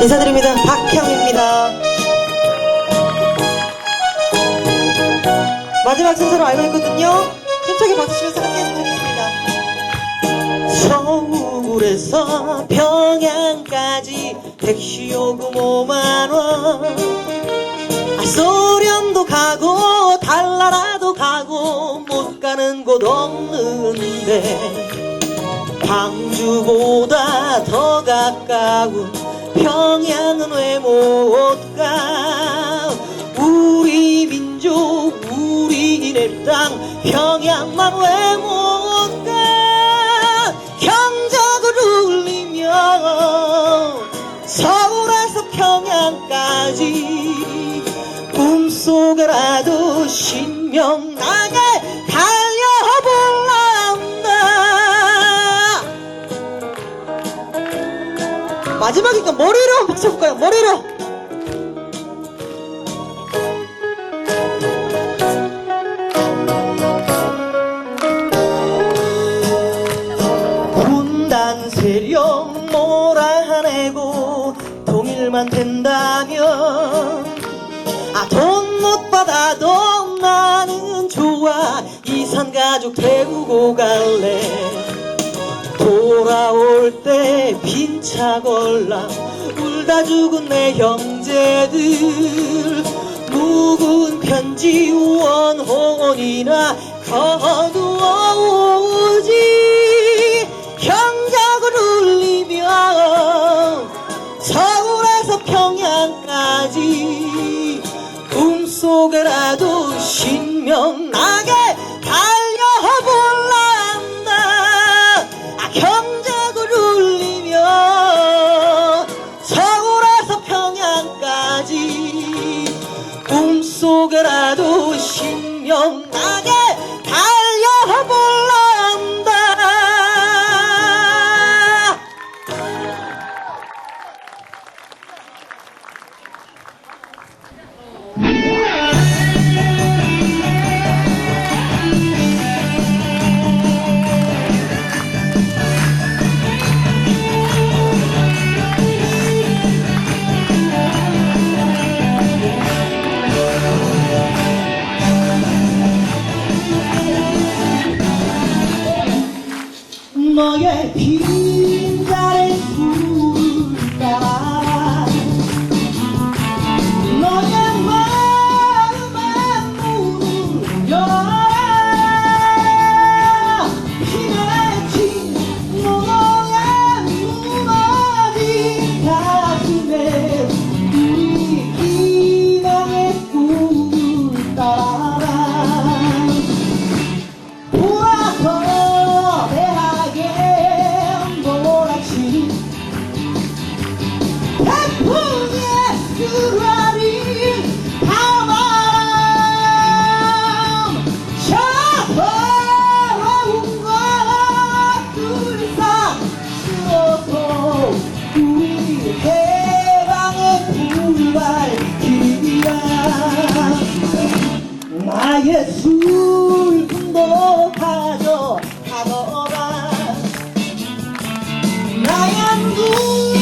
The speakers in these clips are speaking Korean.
인사드립니다. 박형입니다. 마지막 순서로 알고 있거든요. 힘차게 박수 치면서 함께 했으면 좋겠습니다. 서울에서 평양까지 택시 요금 5만원 아, 소련도 가고 달나라도 가고 못 가는 곳 없는데 광주보다 더 가까운 평양은 왜 못 가? 우리 민족, 우리네 땅 평양만 왜 못 가? 경적을 울리며 서울에서 평양까지 꿈속에라도 신명나 마지막이니까 머리로 한번 쳐볼까요? 머리로 군단 세력 몰아내고 통일만 된다면 아 돈 못 받아도 나는 좋아 이산 가족 태우고 갈래 올 때 빈차 걸라 울다 죽은 내 형제들. 묵은 편지 원혼이나 거두어 오지. 경적을 울리며 서울에서 평양까지. 꿈속에라도 신명나게 평양까지 꿈속에라도 신명나게 너의 빈 나의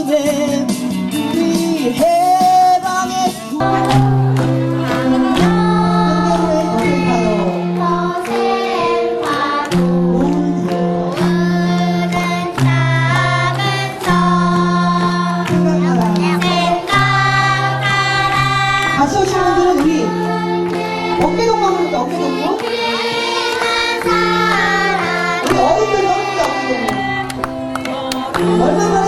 가슴에 네 해당의 가수 분들은 우리 너무 너무 너무 너무 너무 너무